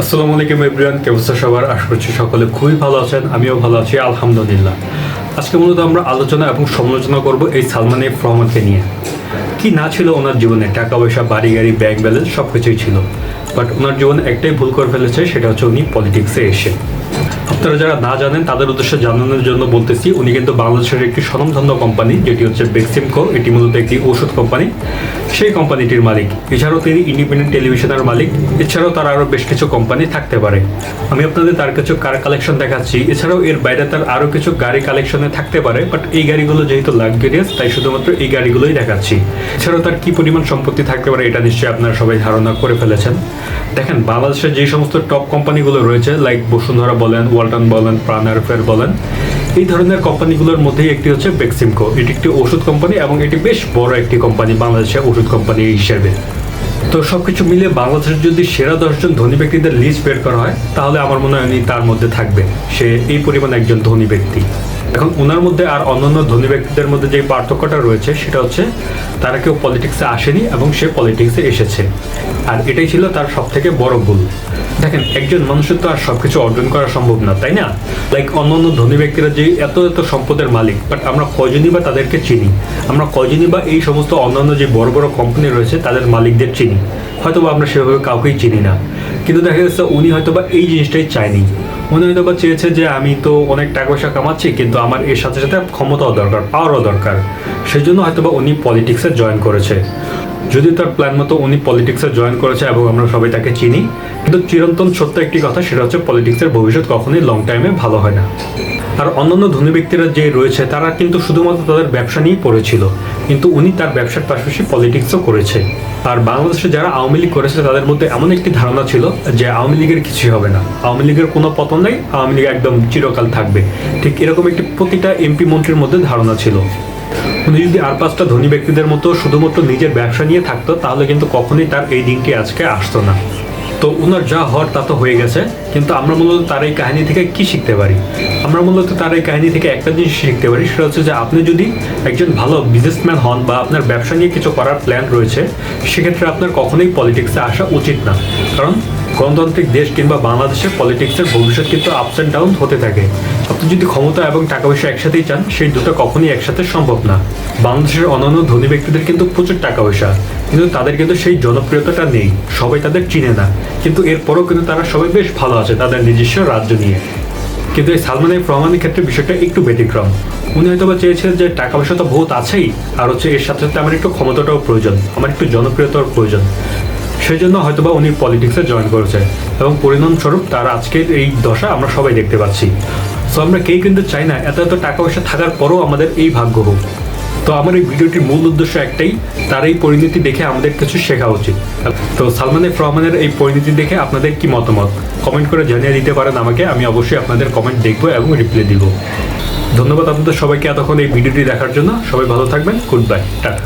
আসসালামু আলাইকুম এভরিওয়ান কেমন আছেন সবার? আশা করছি সকলে খুবই ভালো আছেন, আমিও ভালো আছি, আলহামদুলিল্লাহ। আজকে মূলত আমরা আলোচনা এবং সমালোচনা করব এই সালমান এফ নিয়ে। কি না ছিল ওনার জীবনে টাকা পয়সা বাড়ি গাড়ি ব্যাংক ব্যালেন্স সব কিছুই ছিল। বাট ওনার জীবনে একটাই ভুল করে ফেলেছে, সেটা হচ্ছে উনি পলিটিক্সে এসে। আপনারা যারা না জানেন, তাদের উদ্দেশ্যে জানানোর জন্য বলতেছি, উনি কিন্তু বাংলাদেশের একটি স্বনামধন্য কোম্পানি যেটি হচ্ছে বেক্সিমকো এটি মূলত একটি ওষুধ কোম্পানি সেই কোম্পানিটির মালিক। এছাড়াও তিনি ইন্ডিপেন্ডেন্ট টেলিভিশনের মালিক। এছাড়াও তার আরও বেশ কিছু কোম্পানি থাকতে পারে। আমি আপনাদের তার কিছু কার কালেকশন দেখাচ্ছি। এছাড়াও এর বাইরে তার আরও কিছু গাড়ি কালেকশনে থাকতে পারে। বাট এই গাড়িগুলো যেহেতু লাক্সারিয়াস তাই শুধুমাত্র এই গাড়িগুলোই দেখাচ্ছি। এছাড়াও তার কি পরিমাণ সম্পত্তি থাকতে পারে এটা নিশ্চয়ই আপনারা সবাই ধারণা করে ফেলেছেন। দেখেন, বাংলাদেশের যে সমস্ত টপ কোম্পানিগুলো রয়েছে লাইক বসুন্ধরা বলেন, ওয়ালটন বলেন প্রাণ এয়ারফেয়ার বলেন, এই ধরনের কোম্পানিগুলোর মধ্যেই একটি হচ্ছে বেক্সিমকো এটি একটি ওষুধ কোম্পানি এবং এটি বেশ বড় একটি কোম্পানি বাংলাদেশের ওষুধ কোম্পানি হিসেবে। তো সবকিছু মিলে বাংলাদেশের যদি সেরা দশজন ধনী ব্যক্তিদের লিস্ট বের করা হয়, তাহলে আমার মনে হয় তার মধ্যে থাকবে সে এই পরিমাণ একজন ধনী ব্যক্তি। এখন ওনার মধ্যে আর অন্যান্য ধনী ব্যক্তিদের মধ্যে যে পার্থক্যটা রয়েছে, সেটা হচ্ছে তারা কেউ পলিটিক্সে আসেনি এবং সে পলিটিক্সে এসেছে। আর এটাই ছিল তার সব থেকে বড় ভুল। দেখেন, একজন মানুষের তো আর সবকিছু অর্জন করা সম্ভব না, তাই না? লাইক অন্যান্য ধনী ব্যক্তিরা যে এত এত সম্পদের মালিক বাট আমরা কয়জনই বা তাদেরকে চিনি? আমরা কয়জনই বা এই সমস্ত অন্যান্য যে বড় বড় কোম্পানি রয়েছে, তাদের মালিকদের চিনি? হয়তো আমরা সেভাবে কাউকেই চিনি না। কিন্তু দেখা যাচ্ছে উনি হয়তো বা এই জিনিসটাই চায়নি। উনি হয়তো বা চেয়েছে যে আমি তো অনেক টাকা পয়সা কামাচ্ছি, কিন্তু আমার এর সাথে সাথে ক্ষমতাও দরকার পাওয়ারও দরকার। সেই জন্য হয়তো বা উনি পলিটিক্সে জয়েন করেছে। যদি তার প্ল্যান মতো উনি পলিটিক্সে জয়েন করেছে এবং আমরা সবাই তাকে চিনি, কিন্তু চিরন্তন সত্য একটি কথা, সেটা হচ্ছে পলিটিক্সের ভবিষ্যৎ কখনোই লং টাইমে ভালো হয় না। আর অন্যান্য ধনী ব্যক্তিরা যে রয়েছে, তারা কিন্তু শুধুমাত্র তাদের ব্যবসা নিয়েই পড়েছিল, কিন্তু উনি তার ব্যবসার পাশাপাশি পলিটিক্সও করেছে। আর বাংলাদেশে যারা আওয়ামী লীগ করেছে, তাদের মধ্যে এমন একটি ধারণা ছিল যে আওয়ামী লীগের কিছুই হবে না। আওয়ামী লীগের কোনো পতন নেই, আওয়ামী লীগ একদম চিরকাল থাকবে। ঠিক এরকম একটি প্রতিটা এমপি মন্ত্রীর মধ্যে ধারণা ছিল। উনি যদি আর পাঁচটা ধনী ব্যক্তিদের মতো শুধুমাত্র নিজের ব্যবসা নিয়ে থাকতো, তাহলে কিন্তু কখনোই তার এই দিনটি আজকে আসতো না। তো ওনার যা হওয়ার তা তো হয়ে গেছে, কিন্তু আমরা মূলত তার এই কাহিনী থেকে কি শিখতে পারি? আমরা মূলত তার এই কাহিনী থেকে একটা জিনিস শিখতে পারি, সেটা হচ্ছে যে আপনি যদি একজন ভালো বিজনেসম্যান হন বা আপনার ব্যবসা নিয়ে কিছু করার প্ল্যান রয়েছে, সেক্ষেত্রে আপনার কখনোই পলিটিক্সে আসা উচিত না। কারণ গণতান্ত্রিক দেশ কিংবা বাংলাদেশের পলিটিক্সের ভবিষ্যৎ কিন্তু আপস অ্যান্ড ডাউন হতে থাকে। আপনি যদি ক্ষমতা এবং টাকা পয়সা একসাথেই চান, সেই দুটো কখনই একসাথে সম্ভব না। বাংলাদেশের অন্যান্য ধনী ব্যক্তিদের কিন্তু প্রচুর টাকা পয়সা, কিন্তু তাদের কিন্তু সেই জনপ্রিয়তাটা নেই, সবাই তাদের চিনে না। কিন্তু এরপরও কিন্তু তারা সবাই বেশ ভালো আছে, তাদের নিজস্ব রাজ্য নিয়ে। কিন্তু এই সালমান এফ রহমানের ক্ষেত্রে বিষয়টা একটু ব্যতিক্রম। উনি হয়তো বা চেয়েছিলেন যে টাকা পয়সা তো বহুত আছেই, আর হচ্ছে এর সাথে সাথে আমার একটু ক্ষমতাটাও প্রয়োজন, আমার একটু জনপ্রিয়তার প্রয়োজন। সেই জন্য হয়তোবা উনি পলিটিক্সে জয়েন করেছে এবং পরিণামস্বরূপ তার আজকের এই দশা আমরা সবাই দেখতে পাচ্ছি। সো আমরা কেউ কিন্তু চাই না, এত এত টাকা পয়সা থাকার পরও আমাদের এই ভাগ্য হোক। তো আমার এই ভিডিওটির মূল উদ্দেশ্য একটাই, তার এই পরিণতি দেখে আমাদের কিছু শেখা উচিত। তো সালমান এফ রহমানের এই পরিণতি দেখে আপনাদের কি মতামত? কমেন্ট করে জানিয়ে দিতে পারেন আমাকে, আমি অবশ্যই আপনাদের কমেন্ট দেখব এবং রিপ্লাই দিব। ধন্যবাদ আপনাদের সবাইকে এতক্ষণ এই ভিডিওটি দেখার জন্য। সবাই ভালো থাকবেন গুড বাই টাটা।